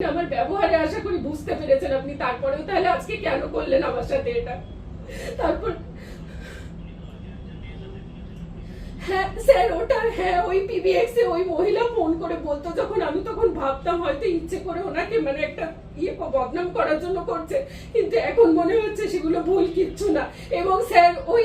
আমার ব্যবহারে আশা করি বুঝতে পেরেছেন আপনি। তারপরেও তাহলে আজকে কেন করলেন আমার সাথে এটা? তারপর হ্যাঁ স্যার, ওটা হ্যাঁ ওই এ ওই মহিলা ফোন করে বলতো যখন আমি তখন ভাবতাম হয়তো ইচ্ছে করে ওনাকে মানে একটা ইয়ে বদনাম করার জন্য করছে। কিন্তু এখন মনে হচ্ছে সেগুলো ভুল কিচ্ছু না। এবং স্যার, ওই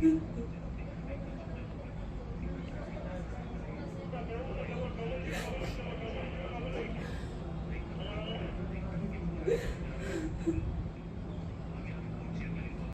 you